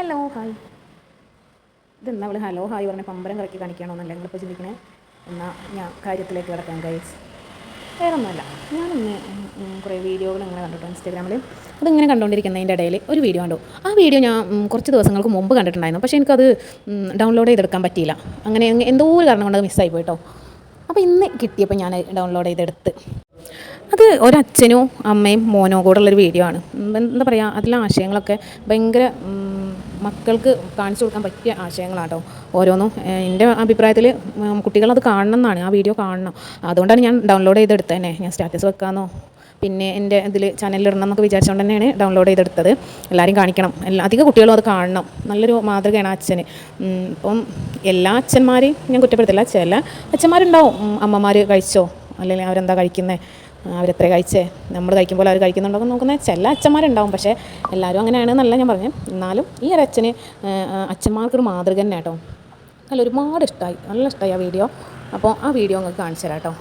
Hello hi ഇതെന്നാ അവൾ hello hi പറഞ്ഞ പമ്പരം കറക്കി കാണിക്കണമെന്നല്ല നിങ്ങളിപ്പോൾ ചിന്തിക്കണേ? എന്നാൽ ഞാൻ കാര്യത്തിലേക്ക് കിടക്കാം ഗൈസ് വേറെ ഒന്നുമല്ല ഞാനിന്ന് കുറേ വീഡിയോകൾ ഇങ്ങനെ കണ്ടിട്ടു ഇൻസ്റ്റാഗ്രാമിൽ അതിങ്ങനെ കണ്ടുകൊണ്ടിരിക്കുന്നതിന്റെ ഇടയിൽ ഒരു വീഡിയോ കണ്ടു. ആ വീഡിയോ ഞാൻ കുറച്ച് ദിവസങ്ങൾക്ക് മുമ്പ് കണ്ടിട്ടുണ്ടായിരുന്നു. പക്ഷേ എനിക്കത് ഡൗൺലോഡ് ചെയ്തെടുക്കാൻ പറ്റിയില്ല. അങ്ങനെ എന്തോ ഒരു കാരണം കൊണ്ട് അത് മിസ്സായി പോയിട്ടോ. അപ്പോൾ ഇന്ന് കിട്ടിയപ്പോൾ ഞാൻ ഡൗൺലോഡ് ചെയ്തെടുത്ത്. അത് ഒരച്ഛനും അമ്മയും മോനോ കൂടെ ഉള്ളൊരു വീഡിയോ ആണ്. എന്താ പറയുക അതിലെ ആശയങ്ങളൊക്കെ ഭയങ്കര മക്കൾക്ക് കാണിച്ചു കൊടുക്കാൻ പറ്റിയ ആശയങ്ങളാട്ടോ ഓരോന്നും. എന്റെ അഭിപ്രായത്തിൽ കുട്ടികളത് കാണണം എന്നാണ് ആ വീഡിയോ കാണണം. അതുകൊണ്ടാണ് ഞാൻ ഡൗൺലോഡ് ചെയ്തെടുത്തത് തന്നെ ഞാൻ സ്റ്റാറ്റസ് വെക്കാമെന്നോ പിന്നെ എന്റെ ഇതിൽ ചാനലിൽ ഇടണം എന്നൊക്കെ വിചാരിച്ചുകൊണ്ട് തന്നെയാണ് ഡൗൺലോഡ് ചെയ്തെടുത്തത്. എല്ലാവരും കാണിക്കണം. എല്ലാ അധികം കുട്ടികളും അത് കാണണം. നല്ലൊരു മാതൃകയാണ് അച്ഛന്. ഇപ്പം എല്ലാ അച്ഛന്മാരെയും ഞാൻ കുറ്റപ്പെടുത്തില്ല. ചില അച്ഛന്മാരുണ്ടാവും. അമ്മമാർ കഴിച്ചോ? അല്ലെങ്കിൽ അവരെന്താ കഴിക്കുന്നത് അവരെത്ര കഴിച്ചേ? നമ്മൾ കഴിക്കും പോലെ അവർ കഴിക്കുന്നുണ്ടോ? നോക്കുന്ന. ചില അച്ഛന്മാരുണ്ടാവും. പക്ഷേ എല്ലാവരും അങ്ങനെയാണെന്നല്ല ഞാൻ പറഞ്ഞു. എന്നാലും ഈ ഒരു അച്ഛന് അച്ഛന്മാർക്കൊരു മാതൃക തന്നെ കേട്ടോ. നല്ല ഒരുപാട് ഇഷ്ടമായി നല്ല ഇഷ്ടമായി ആ വീഡിയോ. അപ്പോൾ ആ വീഡിയോ നിങ്ങൾക്ക് കാണിച്ചു തരാം കേട്ടോ.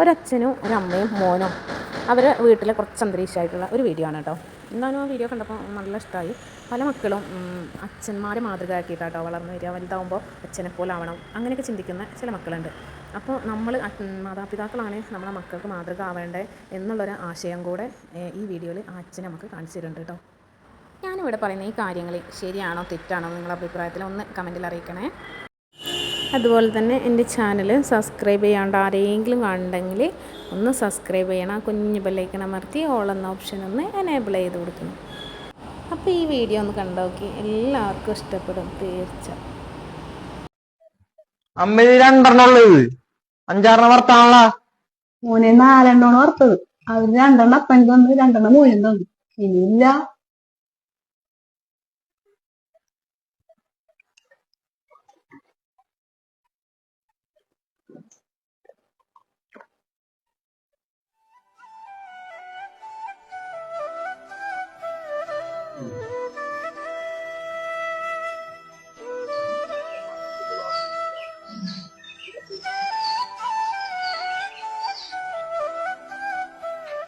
ഒരച്ഛനും ഒരമ്മയും മോനും അവരെ വീട്ടിലെ കുറച്ച് അന്തരീക്ഷമായിട്ടുള്ള ഒരു വീഡിയോ ആണ് കേട്ടോ. എന്നാലും ആ വീഡിയോ കണ്ടപ്പോൾ നല്ല ഇഷ്ടമായി പല മക്കളും അച്ഛന്മാരെ മാതൃകയാക്കിയിട്ടാട്ടോ വളർന്നു വരിക. വലുതാവുമ്പോൾ അച്ഛനെ പോലെ അങ്ങനെയൊക്കെ ചിന്തിക്കുന്ന ചില മക്കളുണ്ട്. അപ്പോൾ നമ്മൾ മാതാപിതാക്കളാണ് നമ്മളെ മക്കൾക്ക് മാതൃക ആവേണ്ടത് എന്നുള്ളൊരു ആശയം കൂടെ ഈ വീഡിയോയിൽ അച്ഛൻ നമുക്ക് കാണിച്ചു തരുന്നുണ്ട് കേട്ടോ. ഞാനിവിടെ പറയുന്ന ഈ കാര്യങ്ങൾ ശരിയാണോ തെറ്റാണോ നിങ്ങളുടെ അഭിപ്രായത്തിൽ ഒന്ന് കമന്റിൽ അറിയിക്കണേ. അതുപോലെ തന്നെ എന്റെ ചാനൽ സബ്സ്ക്രൈബ് ചെയ്യാണ്ട് ആരെങ്കിലും കാണുന്നുണ്ടെങ്കിൽ ഒന്ന് സബ്സ്ക്രൈബ് ചെയ്യണം. ആ കുഞ്ഞു ബെല്ലൈക്കൺ അമർത്തി ഓൾ എന്ന ഓപ്ഷൻ ഒന്ന് എനേബിൾ ചെയ്ത് കൊടുക്കണം. അപ്പോൾ ഈ വീഡിയോ ഒന്ന് കണ്ടോക്കി എല്ലാവർക്കും ഇഷ്ടപ്പെടും തീർച്ച അമ്മ ഇത് രണ്ടെണ്ണം ഉള്ളത്. അഞ്ചാറെണ്ണം വർത്താണല്ല മോനെ നാലെണ്ണമാണ് വറുത്തത്. അത് രണ്ടെണ്ണം അപ്പൻ തന്നു രണ്ടെണ്ണം മോനും തന്നു. ഇനിയില്ല.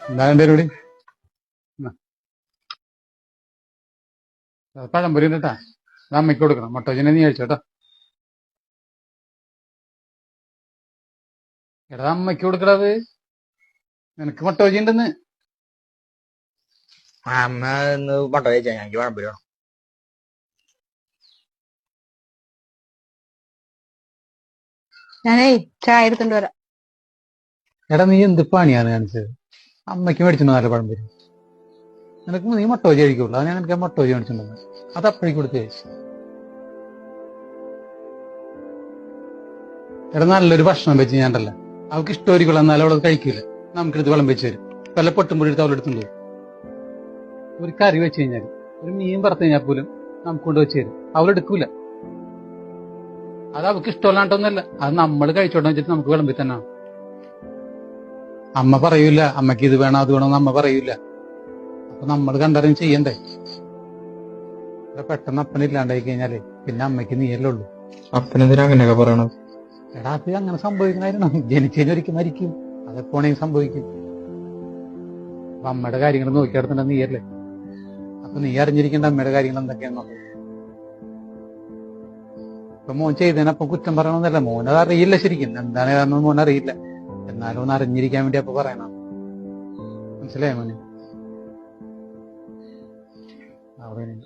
എന്താണ് എന്റെ പരിപാടി പഴം പൊരി കേട്ടാ ഞാൻ അമ്മയ്ക്ക് കൊടുക്കണം മൊട്ടോജിനെ നീ കഴിച്ചോട്ടോ എടാ അമ്മയ്ക്ക് കൊടുക്കടത് നിനക്ക് മൊട്ടോജി ഉണ്ടെന്ന്. അമ്മ ഇന്ന് പട്ട കഴിച്ചാ. ഞങ്ങൾക്ക് വേണം. ഞാനേ ചായ എടുത്തോണ്ട് വരാം. എടാ നീ എന്ത് പണിയാണ് കാണിച്ചത്? അമ്മയ്ക്ക് മേടിച്ചു നാല് പഴം വരും. നിനക്ക് നീ മൊട്ടോജി കഴിക്കുള്ളൂ. അത് ഞാൻ മട്ട മൊട്ടോജി മേടിച്ചിട്ടുണ്ടെന്ന് അത് അപ്പഴേക്ക് കഴിച്ചു. എടാ നല്ലൊരു ഭക്ഷണം വെച്ച് ഞാനല്ല. അവൾക്ക് ഇഷ്ടമായിരിക്കുള്ളൂ എന്നാലും അവളത് കഴിക്കൂല. നമുക്കെടുത്ത് വെള്ളം വെച്ച് തരും. വല്ല പൊട്ടുമ്പോഴെടുത്ത് അവളെടുത്തുണ്ട് ഒരു കറി വെച്ച് കഴിഞ്ഞാൽ ഒരു മീൻ പറത്ത് കഴിഞ്ഞാൽ പോലും നമുക്ക് കൊണ്ട് വെച്ച് തരും. അവളെടുക്കൂല അത് അവൾക്ക് ഇഷ്ടമല്ലാണ്ടൊന്നല്ല അത് നമ്മൾ കഴിച്ചോട്ടെ വെച്ചിട്ട് നമുക്ക് വിളമ്പി തന്നെ അമ്മ പറയൂല അമ്മയ്ക്ക് ഇത് വേണം അത് വേണമെന്ന് അമ്മ പറയൂല. അപ്പൊ നമ്മൾ കണ്ടറിയും ചെയ്യണ്ടേ? പെട്ടെന്ന് അപ്പനില്ലാണ്ടായി കഴിഞ്ഞാലേ പിന്നെ അമ്മയ്ക്ക് നീയല്ലേ ഉള്ളൂ അപ്പനെന്തിനാ അങ്ങനെയൊക്കെ പറയണത്? എടാ അത് അങ്ങനെ സംഭവിക്കണമായിരുന്നു ജനിച്ചതിന് ഒരിക്കൽ മരിക്കും. അതെപ്പോണെങ്കിൽ സംഭവിക്കും. അപ്പൊ അമ്മയുടെ കാര്യങ്ങൾ നോക്കിയെടുത്തിട്ട് നീയല്ലേ? അപ്പൊ നീ അറിഞ്ഞിരിക്കേണ്ട അമ്മയുടെ കാര്യങ്ങൾ എന്തൊക്കെയാണെന്നുള്ളത് ഇപ്പൊ മോൻ ചെയ്തതിനപ്പം കുറ്റം പറയണമെന്നല്ല. മോനത് അറിയില്ല ശരിക്കും. എന്താണ് ഏതാണെന്ന് മോൻ അറിയില്ല എന്നാലും ഒന്ന് അറിഞ്ഞിരിക്കാൻ വേണ്ടി അപ്പൊ പറയണം. മനസ്സിലായോ മോനെ? അവിടെ ഇനി.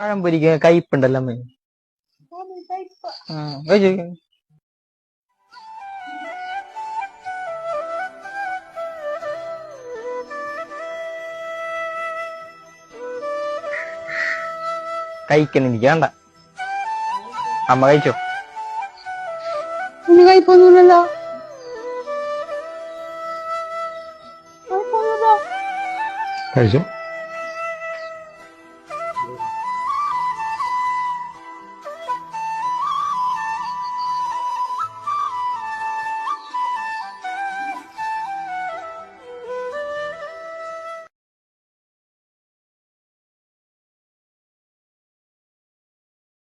പഴംപൊരിക്ക് കയ്പുണ്ടല്ലോ അമ്മ. കഴിക്കണം എനിക്ക് വേണ്ട. അമ്മ കഴിച്ചോ? ഇനി കഴിപ്പൊന്നുമില്ലല്ലോ. കഴിച്ചോ?